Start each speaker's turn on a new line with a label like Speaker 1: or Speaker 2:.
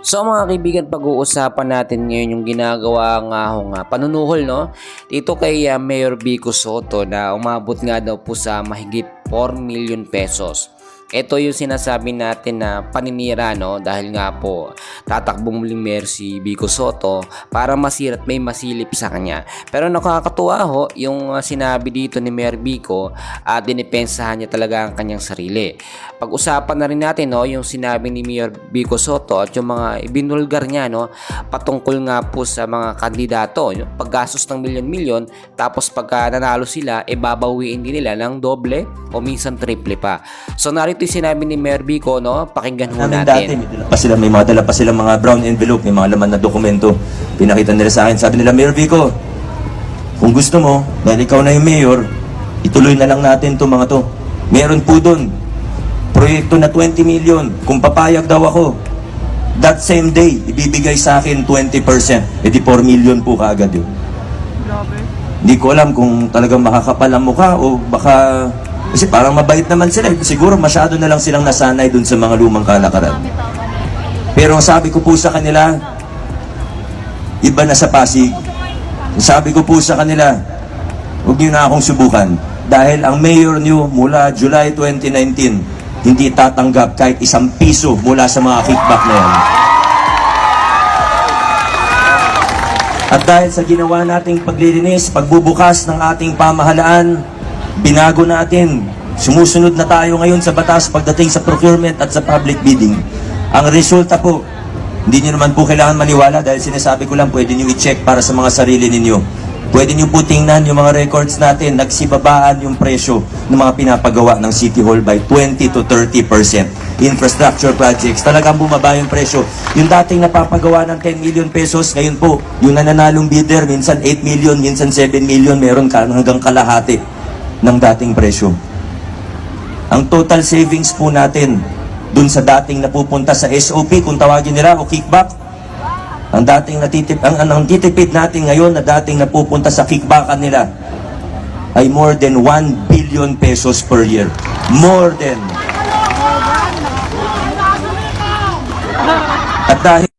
Speaker 1: So mga kaibigan, pag-uusapan natin ngayon yung ginagawa nga ho nga panunuhol no dito kay uh, Mayor Vico Soto na umabot nga daw po sa mahigit 4 million pesos. Ito yung sinasabi natin na paninira no dahil nga po tatakbong muling si Vico Soto para masira at may masilip sa kanya. Pero nakakatuwa ho yung uh, sinabi dito ni Mayor Vico at dinipensahan niya talaga ang kanyang sarili. Pag-usapan na rin natin no yung sinabi ni Mayor Vico Soto at yung mga ibinulgar niya no patungkol nga po sa mga kandidato yung paggastos ng milyon-milyon tapos pagka nanalo sila e babawiin din nila ng doble o minsan triple pa. So narito yung sinabi ni Mayor Vico no pakinggan ho
Speaker 2: namin dati,
Speaker 1: natin.
Speaker 2: may dala pa sila, may mga dala pa silang mga brown envelope, may mga laman na dokumento. Pinakita nila sa akin, sabi nila, Mayor Vico, kung gusto mo, dahil ikaw na yung mayor, ituloy na lang natin to mga to. Meron po doon, proyekto na 20 million, kung papayag daw ako, that same day, ibibigay sa akin 20%, edi 4 million po kaagad yun. Hindi ko alam kung talagang makakapal ang mukha o baka... Kasi parang mabait naman sila. eh. Siguro masyado na lang silang nasanay dun sa mga lumang kalakaran. Pero ang sabi ko po sa kanila, iba na sa Pasig. Ang Sabi ko po sa kanila, huwag niyo na akong subukan. Dahil ang mayor niyo mula July 2019, hindi tatanggap kahit isang piso mula sa mga kickback na yan. At dahil sa ginawa nating paglilinis, pagbubukas ng ating pamahalaan, binago natin. Sumusunod na tayo ngayon sa batas pagdating sa procurement at sa public bidding. Ang resulta po, hindi nyo naman po kailangan maniwala dahil sinasabi ko lang pwede nyo i-check para sa mga sarili ninyo. Pwede nyo po tingnan yung mga records natin, nagsibabaan yung presyo ng mga pinapagawa ng City Hall by 20 to 30 Infrastructure projects, talagang bumaba yung presyo. Yung dating napapagawa ng 10 million pesos, ngayon po, yung nananalong bidder, minsan 8 million, minsan 7 million, meron ka hanggang kalahati ng dating presyo. Ang total savings po natin dun sa dating napupunta sa SOP, kung tawagin nila, o kickback, ang dating natitip, ang, ang, titipid natin ngayon na dating napupunta sa kickbackan nila ay more than 1 billion pesos per year. More than. At dahil